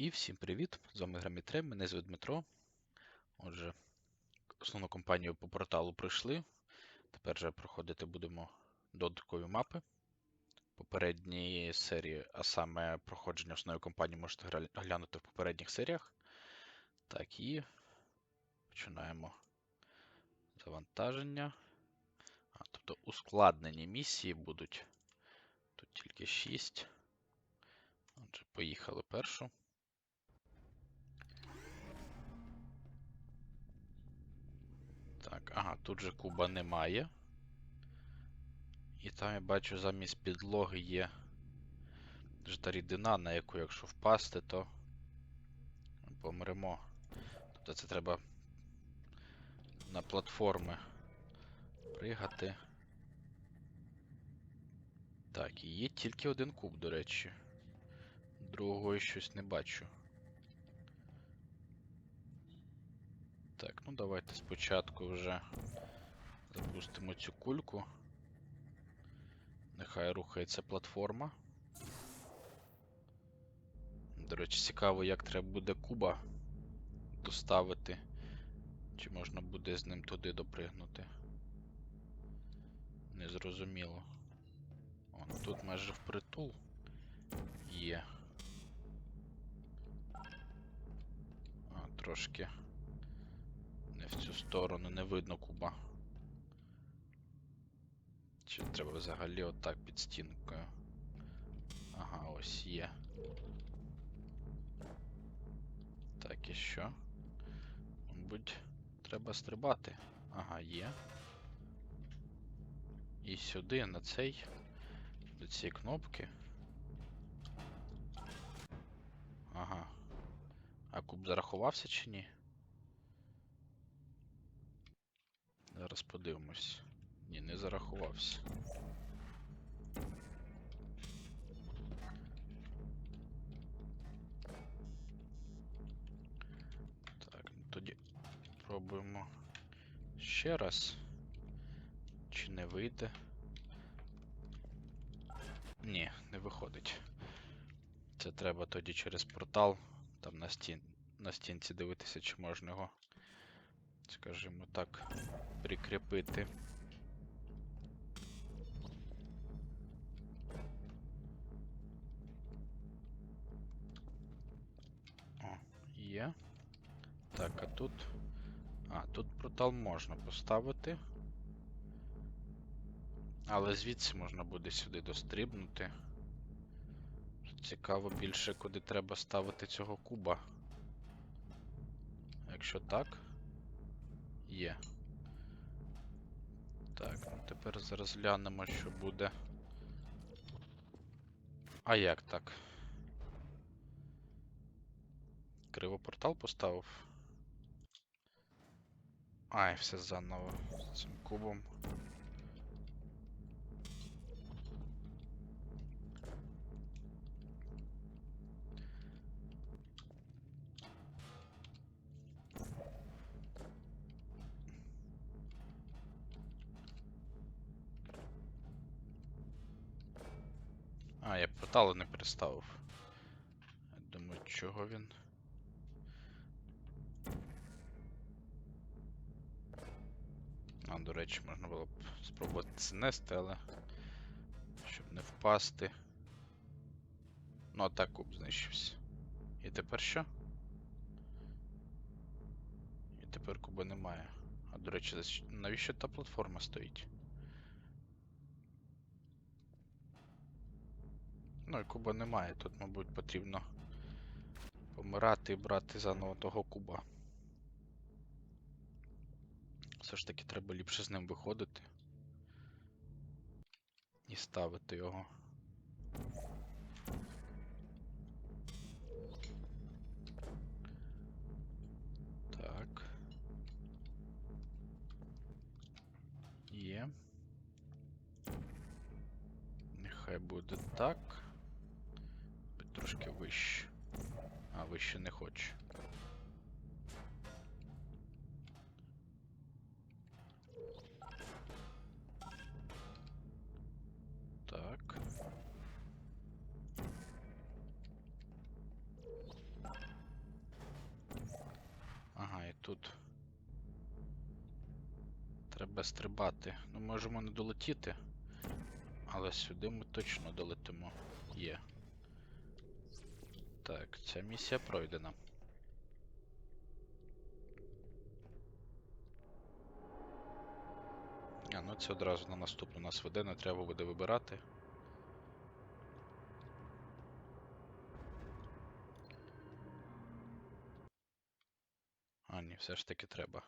І всім привіт! З вами Грамітре, мене звуть Дмитро. Отже, основну кампанію по порталу пройшли. Тепер же проходити будемо додаткові мапи. Попередні серії, а саме проходження основної кампанії можете глянути в попередніх серіях. Так, і починаємо завантаження. А, тобто ускладнені місії будуть. Тут тільки 6. Отже, поїхали першу. Так, ага, тут же куба немає. І там я бачу замість підлоги є жда рідина, на яку якщо впасти, то помремо. Тобто це треба на платформи пригати. Так, і є тільки один куб, до речі. Другого щось не бачу. Так, ну давайте спочатку вже запустимо цю кульку. Нехай рухається платформа. До речі, цікаво, як треба буде куба доставити. Чи можна буде з ним туди допригнути? Незрозуміло. О, ну тут майже впритул є. А, трошки в цю сторону не видно куба. Чи треба взагалі отак під стінкою? Ага, ось є. Так, і що? Мабуть, треба стрибати. Ага, є. І сюди, на цей, до цієї кнопки. Ага. А куб зарахувався чи ні? Зараз подивимось. Ні, не зарахувався. Так, ну тоді пробуємо ще раз. Чи не вийде? Ні, не виходить. Це треба тоді через портал, там на стін... на стінці дивитися, чи можна його, скажімо так, прикріпити. О, є. Так, а тут. А, тут портал можна поставити. Але звідси можна буде сюди дострібнути. Цікаво більше, куди треба ставити цього куба. Якщо так, є. Так, ну тепер зараз глянемо, що буде. А як так? Криво портал поставив. Ай, все заново з цим кубом. Я портали не переставив. Думаю, чого він. А, до речі, можна було б спробувати знести, але. Щоб не впасти. Ну, а так куб знищився. І тепер що? І тепер куба немає. А до речі, навіщо та платформа стоїть? Ну і куба немає. Тут, мабуть, потрібно помирати і брати заново того куба. Все ж таки треба ліпше з ним виходити. І ставити його. Так. Є. Нехай буде так трошки вище. А вище не хочу. Так. Ага, і тут. Треба стрибати. Ну, можемо не долетіти, але сюди ми точно долетимо. Є. Так, ця місія пройдена. А, ну це одразу на наступну нас веде, не треба буде вибирати. А, ні, все ж таки треба.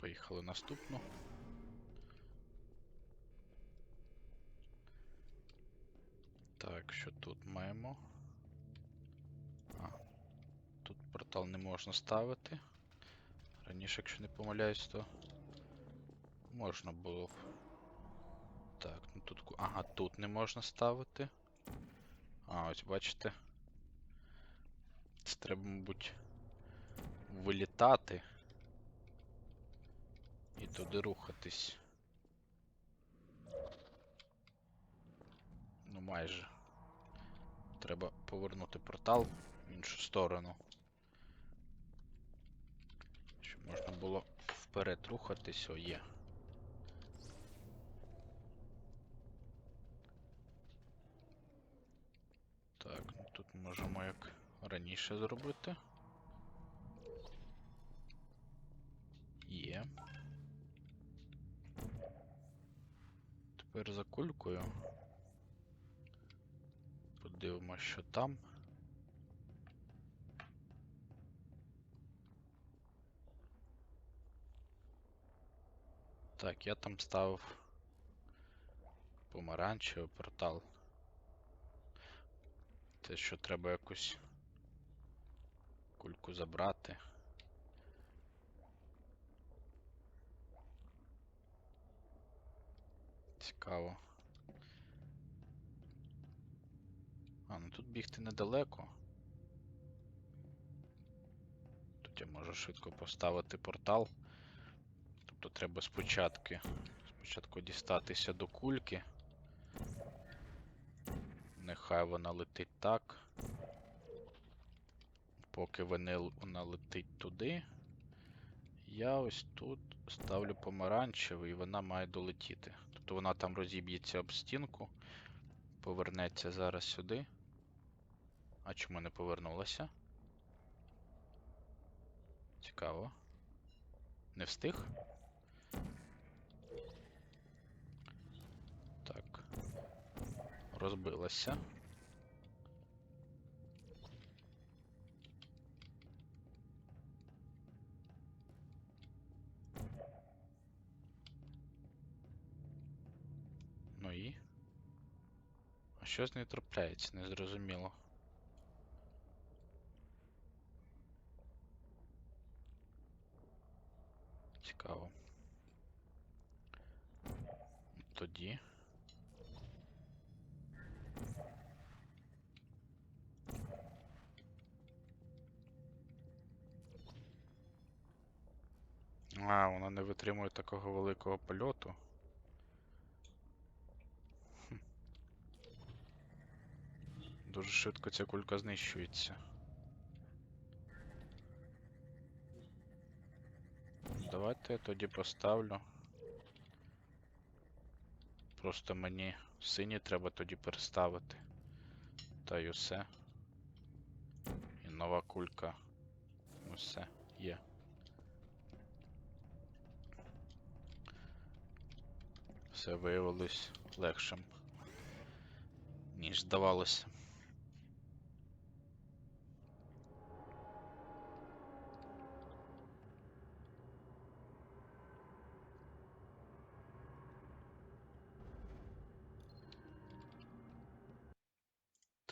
Поїхали наступну. Так, що тут маємо? А, тут портал не можна ставити. Раніше, якщо не помиляюсь, то можна було. б. Так, ну тут. Ага, тут не можна ставити. А, ось бачите. Це треба, мабуть, вилітати. І туди рухатись. Ну майже. Треба повернути портал в іншу сторону. Щоб можна було вперед рухатись, о є. Так, ну тут можемо як раніше зробити. Є. Тепер за кулькою. Подивимося, що там. Так, я там ставив помаранчевий портал. Те, що треба якусь кульку забрати. Цікаво. А, ну тут бігти недалеко. Тут я можу швидко поставити портал. Тобто треба спочатку, спочатку дістатися до кульки. Нехай вона летить так. Поки вона летить туди. Я ось тут ставлю помаранчевий і вона має долетіти. Тобто вона там розіб'ється об стінку, повернеться зараз сюди. А чому не повернулася? Цікаво. Не встиг? Так. Розбилася. Ну і? А що з нею трапляється? Незрозуміло. Цікаво. Тоді. А, вона не витримує такого великого польоту. Дуже швидко ця кулька знищується. Давайте я тоді поставлю. Просто мені синій треба тоді переставити. Та й усе. І нова кулька. Усе є. Все виявилось легшим, ніж здавалося.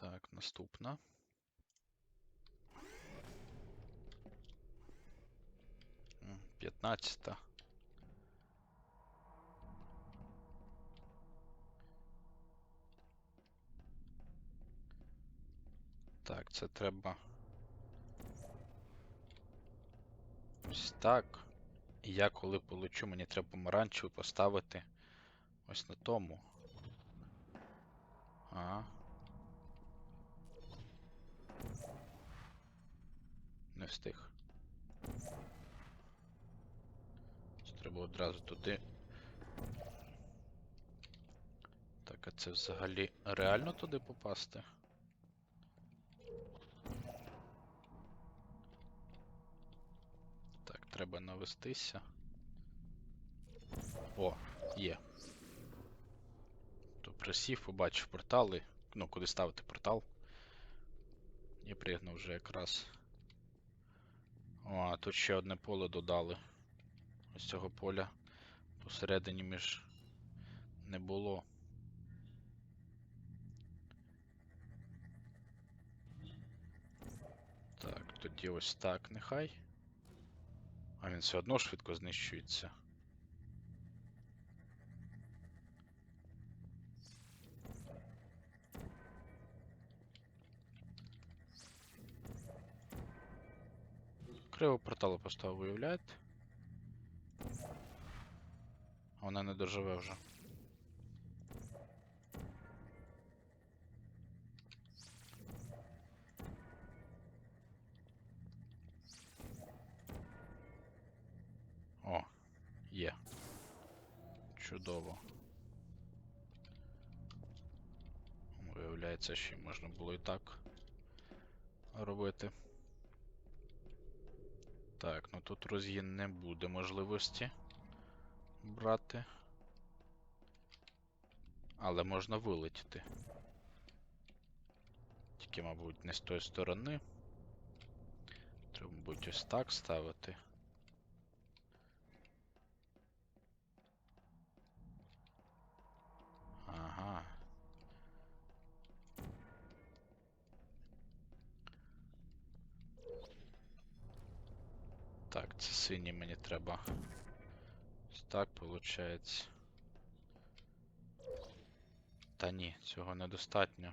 Так, наступна. П'ятнадцята. Так, це треба. Ось так. І я коли получу, мені треба помаранчевий поставити ось на тому. А. Не встиг. Треба одразу туди. Так, а це взагалі реально туди попасти? Так, треба навестися. О, є. То присів, побачив портали. Ну, куди ставити портал. І пригнув вже якраз. О, а тут ще одне поле додали. Ось цього поля посередині між не було. Так, тоді ось так нехай. А він все одно швидко знищується. Криво порталу поставив, виявляєте? Вона не доживе вже. О, є. Чудово. Виявляється, й можна було і так робити. Так, ну тут розгін не буде можливості брати. Але можна вилетіти. Тільки, мабуть, не з тої сторони. Треба, мабуть, ось так ставити. Ага. Так, це синій мені треба. Ось так виходить. Та ні, цього недостатньо.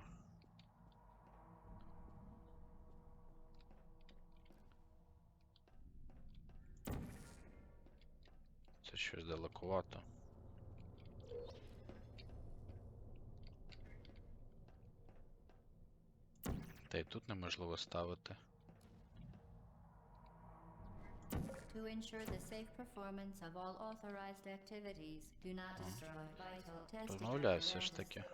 Це щось далекувато. Та й тут неможливо ставити. To ensure the safe performance of all authorized activities, do not destroy vital testing Розмовляю все ж таки.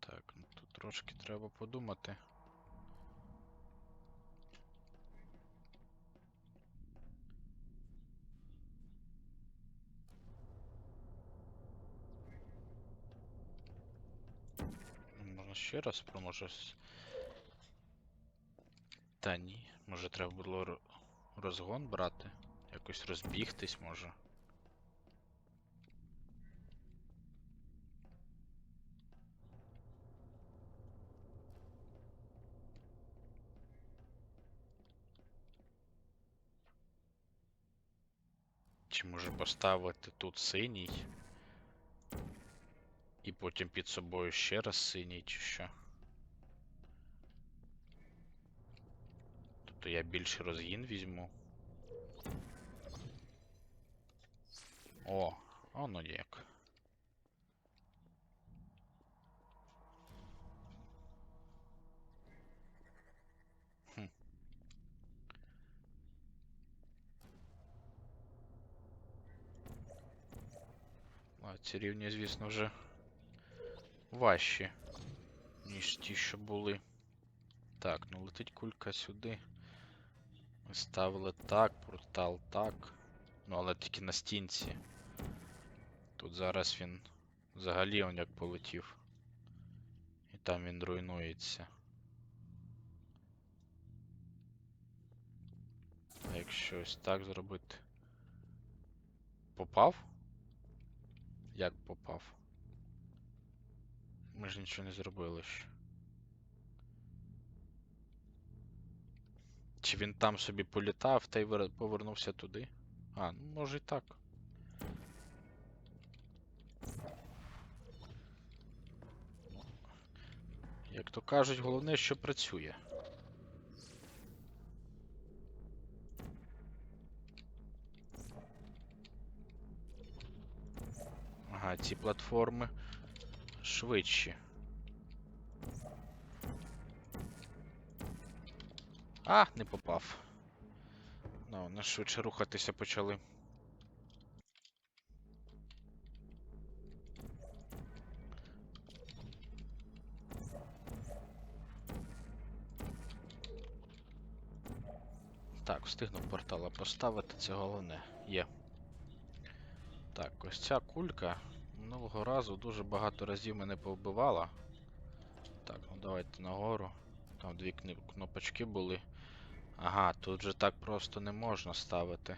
Так, ну тут трошки треба подумати. Можна ще раз про може. Та ні, може треба було розгон брати? Якось розбігтись може. Чи може поставити тут синій? І потім під собою ще раз синій, чи що? Тобто я більше розгін візьму. О, воно як. Хм. А ці рівні, звісно, вже важчі, ніж ті, що були. Так, ну летить кулька сюди. Ми ставили так, портал так. Ну, але тільки на стінці. Тут зараз він взагалі он як полетів. І там він руйнується. А якщо ось так зробити. Попав? Як попав? Ми ж нічого не зробили ще. Чи він там собі політав та й повернувся туди? А, ну може і так. Як то кажуть, головне, що працює. Ага, ці платформи швидші. А, не попав. Ну, вони швидше рухатися почали. Так, встигнув портала поставити, це головне. Є. Так, ось ця кулька минулого разу дуже багато разів мене повбивала. Так, ну давайте нагору. Там дві кнопочки були. Ага, тут же так просто не можна ставити.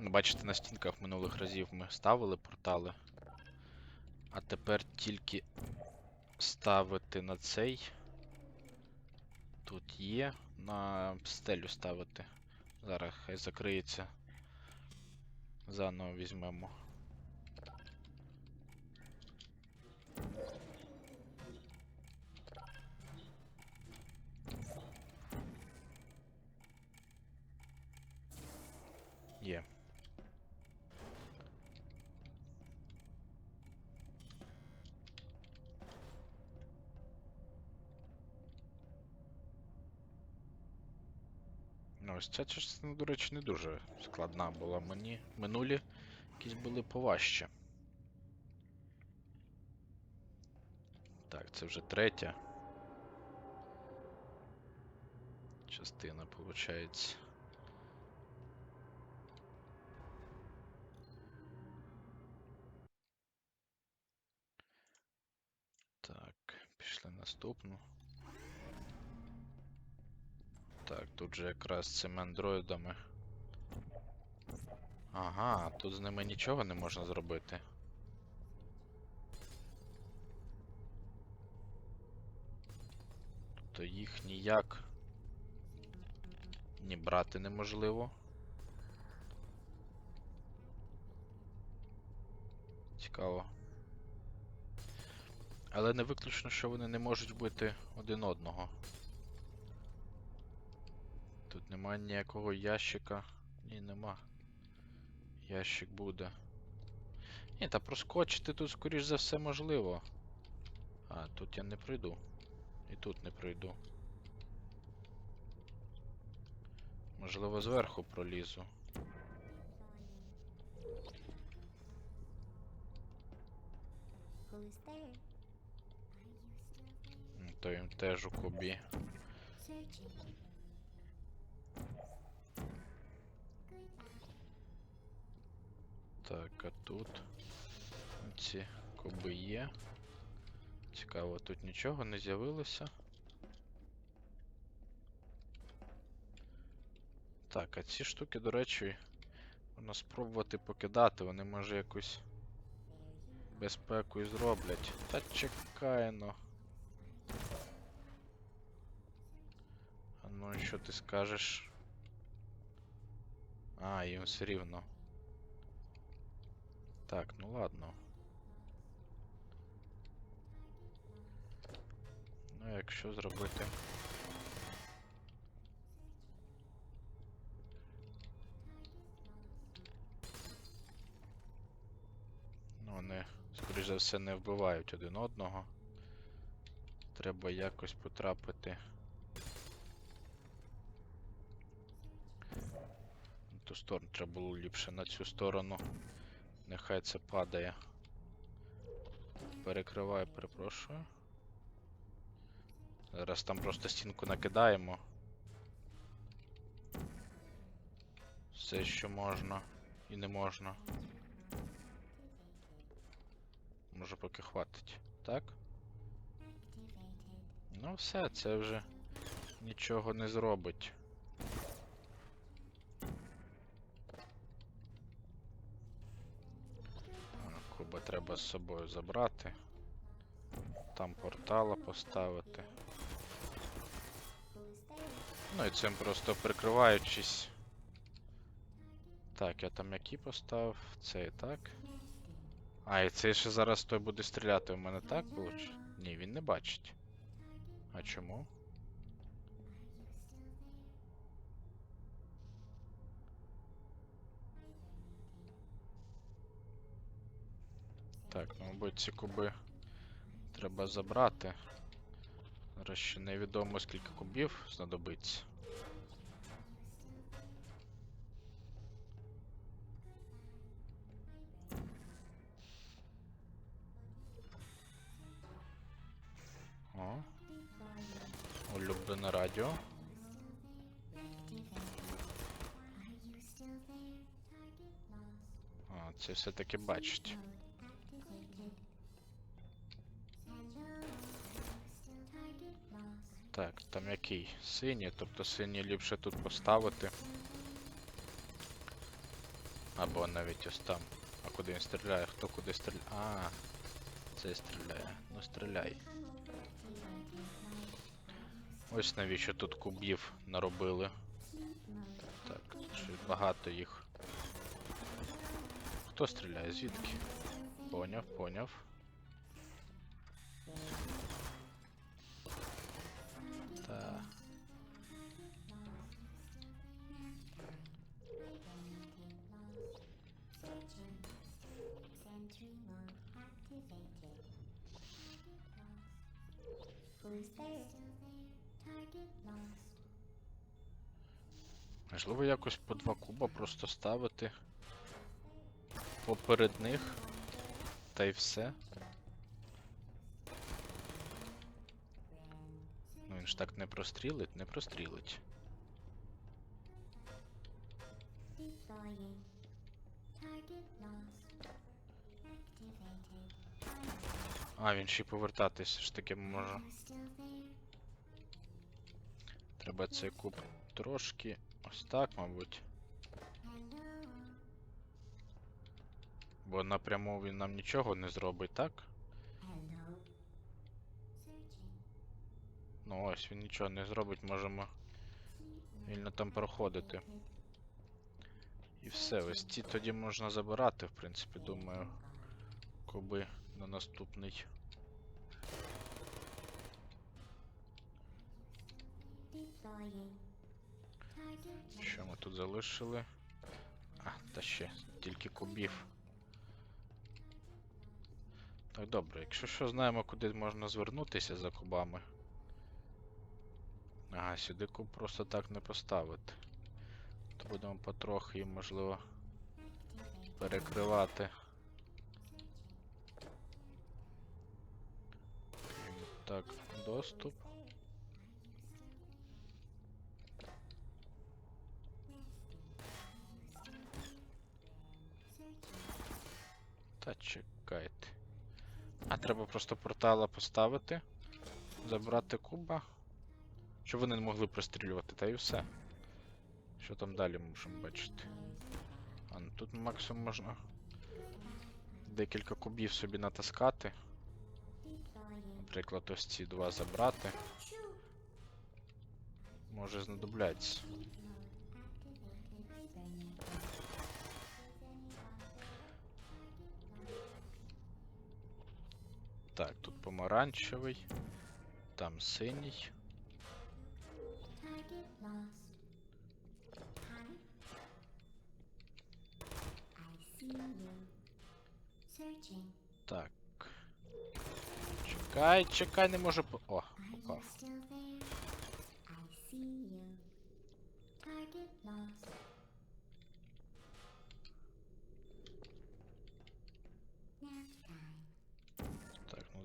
Ну, бачите, на стінках минулих разів ми ставили портали. А тепер тільки ставити на цей. Тут є. На стелю ставити. Зараз хай закриється. Заново візьмемо. Є. Ну, ось ця частина, до речі, не дуже складна була мені. Минулі якісь були поважче. Так, це вже третя. Частина, виходить. Так, пішли наступну. Так, тут же якраз цими андроїдами. Ага, тут з ними нічого не можна зробити. Тобто їх ніяк ні брати неможливо. Цікаво. Але не виключно, що вони не можуть бити один одного. Тут немає ніякого ящика. Ні, нема. Ящик буде. Ні, та проскочити тут, скоріш за все, можливо. А, тут я не пройду. І тут не пройду. Можливо, зверху пролізу. Who's there? То їм теж у кубі. Так, а тут ці коби є. Цікаво, тут нічого не з'явилося. Так, а ці штуки, до речі, можна спробувати покидати, вони може якусь безпеку і зроблять. Та чекай ну. Ну і що ти скажеш? А, їм все рівно. Так, ну ладно. Ну, якщо зробити. Ну, вони, скоріш за все, не вбивають один одного. Треба якось потрапити. Ту сторону треба було ліпше на цю сторону. Нехай це падає. Перекриваю, перепрошую. Зараз там просто стінку накидаємо. Все, що можна і не можна. Може поки хватить. Так? Ну все, це вже нічого не зробить. А, Куба треба з собою забрати. Там портала поставити. Ну і цим просто прикриваючись. Так, я там які поставив? Цей так. А, і цей ще зараз той буде стріляти у мене так виходить? Ні, він не бачить. А чому? Так, ну, мабуть, ці куби треба забрати. Зараз ще невідомо скільки кубів знадобиться. О, улюблене радіо. А, це все-таки бачить. Так, там який? Синій, тобто синій ліпше тут поставити. Або навіть ось там. А куди він стріляє? Хто куди стріляє? А, це стріляє. Ну стріляй. Ось навіщо тут кубів наробили. Так, що багато їх. Хто стріляє? Звідки? Поняв, поняв. Можливо, якось по два куба просто ставити поперед них. Та й все. Ну він ж так не прострілить, не прострілить. А, він ще й повертатись ж таки може. Треба цей куб трошки. Ось так, мабуть. Бо напряму він нам нічого не зробить, так? Ну ось він нічого не зробить, можемо вільно там проходити. І все, ось ці тоді можна забирати, в принципі, думаю, куби на наступний. Що ми тут залишили? А, та ще тільки кубів. Так, добре, якщо що знаємо, куди можна звернутися за кубами. Ага, сюди куб просто так не поставити. То будемо потрохи їм, можливо, перекривати. Так, доступ. Та чекайте. А треба просто портала поставити, забрати куба. Щоб вони не могли прострілювати, та і все. Що там далі можемо бачити? А ну тут максимум можна декілька кубів собі натаскати. Наприклад, ось ці два забрати. Може знадобляться. Так, тут помаранчевий, там синій. Так. Чекай, чекай, не може по. О, попав.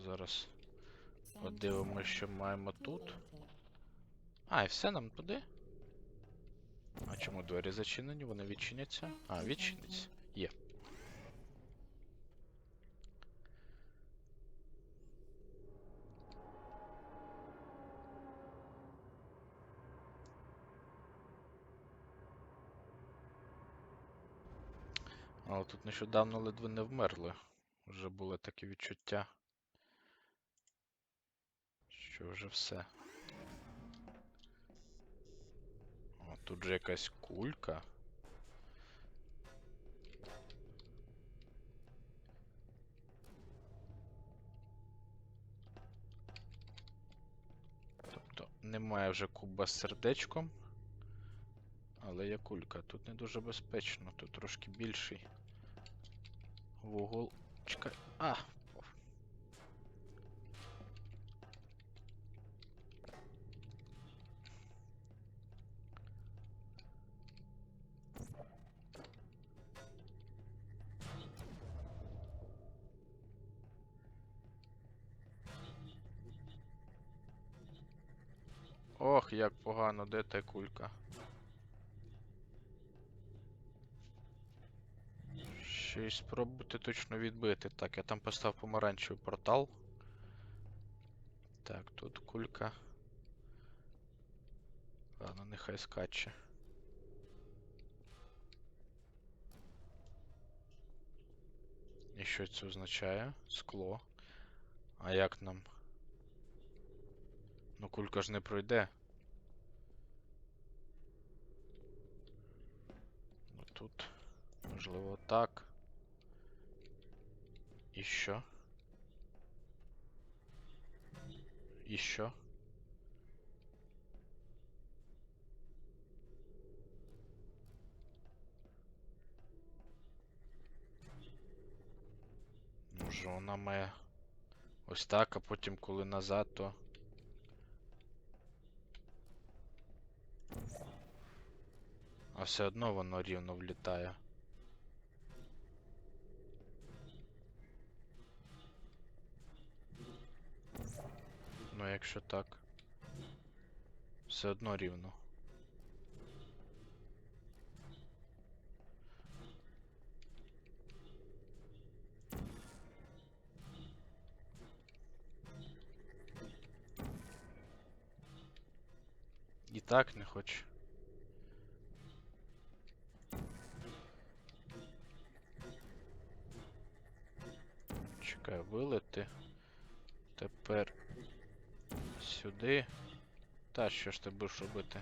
Зараз подивимося, що маємо тут. А, і все нам туди. А чому двері зачинені? Вони відчиняться? А, відчиняться. Є. Але тут нещодавно ледве не вмерли. Вже були такі відчуття. Що вже все. О, тут же якась кулька. Тобто немає вже куба з сердечком. Але є кулька. Тут не дуже безпечно, тут трошки більший вугол Чекай. А. Ох, як погано, де та кулька? Ще й спробуйте точно відбити. Так, я там постав помаранчевий портал. Так, тут кулька. Ладно, нехай скаче. І що це означає? Скло. А як нам? Ну кулька ж не пройде. Ну тут. Можливо, так. І що? І що? Може вона має ось так, а потім коли назад, то. А все одно воно рівно влітає. Ну, якщо так. Все одно рівно. І так не хоче. Чекай, вилити. Тепер сюди. Та що ж ти будеш робити?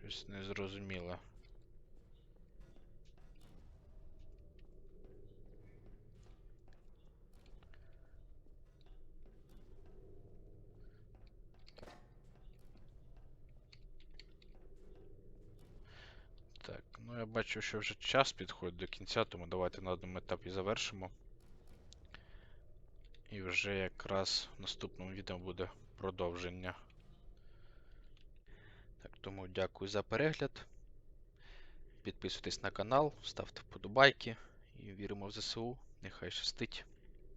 Щось незрозуміле. Так, ну я бачу, що вже час підходить до кінця, тому давайте на одному етапі завершимо. І вже якраз в наступному відео буде продовження. Так, тому дякую за перегляд. Підписуйтесь на канал, ставте вподобайки і віримо в ЗСУ. Нехай щастить.